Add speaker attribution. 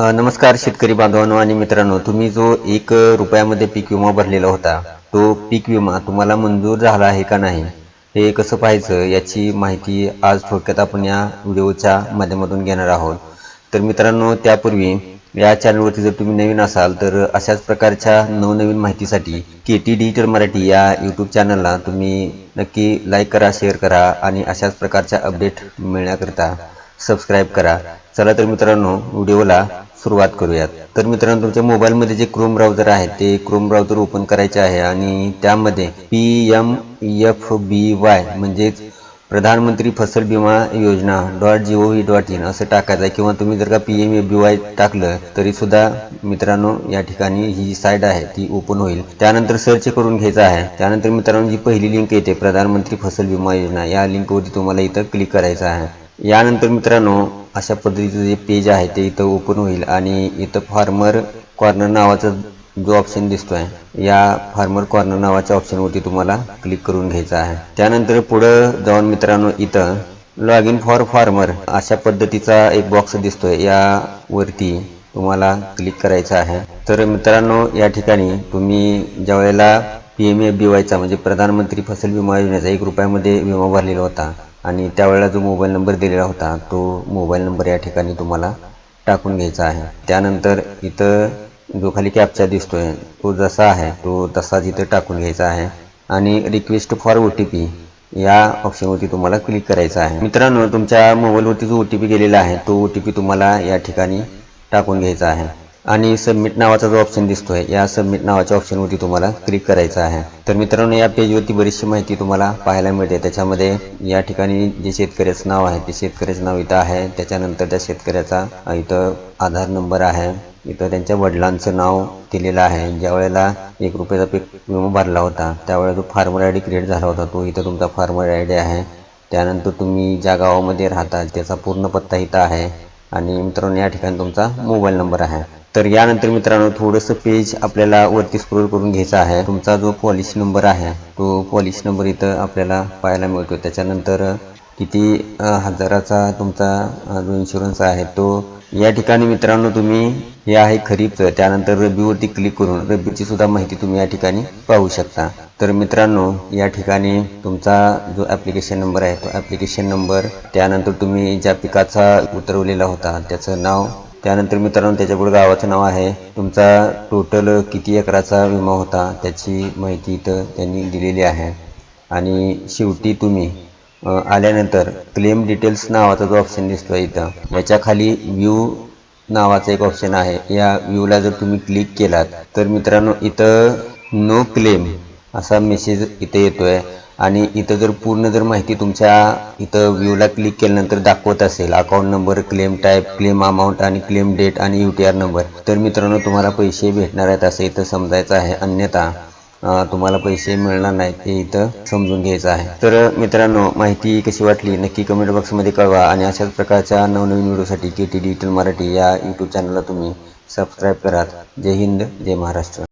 Speaker 1: नमस्कार शेतकरी बांधवांनो आणि मित्रांनो तुम्ही जो एक रुपयामध्ये पीक विमा भरलेला होता तो पीक विमा तुम्हाला मंजूर झाला आहे का नाही हे कसं पाहायचं याची माहिती आज थोडक्यात आपण या व्हिडिओच्या माध्यमातून घेणार आहोत. तर मित्रांनो त्यापूर्वी या चॅनलवरती जर तुम्ही नवीन असाल तर अशाच प्रकारच्या नवनवीन माहितीसाठी के टी डिजिटल मराठी या यूट्यूब चॅनलला तुम्ही नक्की लाईक करा शेअर करा आणि अशाच प्रकारच्या अपडेट मिळण्याकरिता सबस्क्राईब करा. चला तर मित्रांनो व्हिडिओला सुरुवात करूयात. तर मित्रांनो तुमच्या मोबाईलमध्ये जे क्रोम ब्राउझर आहे ते क्रोम ब्राउझर ओपन करायचे आहे आणि त्यामध्ये P M F B Y म्हणजेच Pradhan Mantri Fasal Bima Yojana dot G O V dot in असं टाकायचं आहे. किंवा तुम्ही जर का P M F B Y टाकलं तरी सुद्धा मित्रांनो या ठिकाणी ही जी साईट आहे ती ओपन होईल. त्यानंतर सर्च करून घ्यायचं आहे. त्यानंतर मित्रांनो जी पहिली लिंक येते प्रधानमंत्री फसल विमा योजना या लिंकवरती तुम्हाला इथं क्लिक करायचं आहे. यानंतर मित्रांनो अशा पद्धतीचं जे पेज आहे ते इथं ओपन होईल आणि इथं फार्मर कॉर्नर नावाचा जो ऑप्शन दिसतोय या फार्मर कॉर्नर नावाच्या ऑप्शनवरती तुम्हाला क्लिक करून घ्यायचं आहे. त्यानंतर पुढं जाऊन मित्रांनो इथं लॉग इन फॉर फार्मर अशा पद्धतीचा एक बॉक्स दिसतोय. यावरती तुम्हाला क्लिक करायचं आहे. तर मित्रांनो या ठिकाणी तुम्ही ज्या वेळेला पी एम एफ बी वायचा म्हणजे प्रधानमंत्री फसल विमा योजनेचा एक रुपयामध्ये विमा भरलेला होता आणि त्यावेळेला जो मोबाईल नंबर दिलेला होता तो मोबाईल नंबर या ठिकाणी तुम्हाला टाकून घ्यायचा आहे. त्यानंतर इथं जो खाली कॅपचा दिसतोय तो जसा आहे तो तसाच इथं टाकून घ्यायचा आहे. आणि request for O T P या ऑप्शनवरती तुम्हाला क्लिक करायचं आहे. मित्रांनो तुमच्या मोबाईलवरती जो ओ टी पी गेलेला आहे तो ओ टी पी तुम्हाला या ठिकाणी टाकून घ्यायचा आहे. आणि सबमिट नावाचा जो ऑप्शन दिसतोय या सबमिट नावाच्या ऑप्शनवरती तुम्हाला क्लिक करायचं आहे. तर मित्रांनो या पेजवरती बरीचशी माहिती तुम्हाला पाहायला मिळते. त्याच्यामध्ये या ठिकाणी जे शेतकऱ्याचं नाव आहे ते शेतकऱ्याचं नाव इथं आहे. त्याच्यानंतर त्या शेतकऱ्याचा इथं आधार नंबर आहे. इथं त्यांच्या वडिलांचं नाव दिलेलं आहे. ज्या वेळेला एक रुपयाचा पीक विमा भरला होता त्यावेळेला जो फार्मर आय डी क्रिएट झाला होता तो इथं तुमचा फार्मर आय डी आहे. त्यानंतर तुम्ही ज्या गावामध्ये राहता त्याचा पूर्ण पत्ता इथं आहे. आणि मित्रांनो या ठिकाणी तुमचा मोबाईल नंबर आहे. तर यानंतर मित्रांनो थोडंसं पेज आपल्याला वरती स्क्रोल करून घ्यायचा आहे. तुमचा जो पॉलिसी नंबर आहे तो पॉलिसी नंबर इथं आपल्याला पाहायला मिळतो त्याच्यानंतर किती हजाराचा तुमचा जो इन्शुरन्स आहे तो या ठिकाणी मित्रांनो तुम्ही हे आहे खरीपचं त्यानंतर रब्बीवरती क्लिक करून रब्बीची सुद्धा माहिती तुम्ही या ठिकाणी पाहू शकता. तर मित्रांनो या ठिकाणी तुमचा जो ॲप्लिकेशन नंबर आहे तो ॲप्लिकेशन नंबर त्यानंतर तुम्ही ज्या पिकाचा उतरवलेला होता त्याचं नाव त्यानंतर मित्रांनो त्याच्यापुढे गावाचं नाव आहे. तुमचा टोटल किती एकराचा विमा होता त्याची माहिती इथं त्यांनी दिलेली आहे. आणि शेवटी तुम्ही आल्यानंतर क्लेम डिटेल्स नावाचा जो ऑप्शन दिसतो इथं. याच्या खाली व्ह्यू नावाचा एक ऑप्शन आहे. या व्ह्यूला जर तुम्ही क्लिक केलात तर मित्रांनो इथं नो क्लेम असा मेसेज इथे येतोय. आणि इथं जर पूर्ण जर माहिती तुमच्या इथं व्ह्यूला क्लिक केल्यानंतर दाखवत असेल account number claim type claim amount आणि क्लेम डेट आणि यू टी आर नंबर तर मित्रांनो तुम्हाला पैसे भेटणार आहेत असं इथं समजायचं आहे. अन्यथा तुम्हाला पैसे मिळणार नाहीत हे इथं समजून घ्यायचं आहे. तर मित्रांनो माहिती कशी वाटली नक्की कमेंट बॉक्समध्ये कळवा आणि अशाच प्रकारच्या नवनवीन व्हिडिओसाठी के टी डिजिटल मराठी या यूट्यूब चॅनलला तुम्ही सबस्क्राईब करा जय हिंद जय महाराष्ट्र.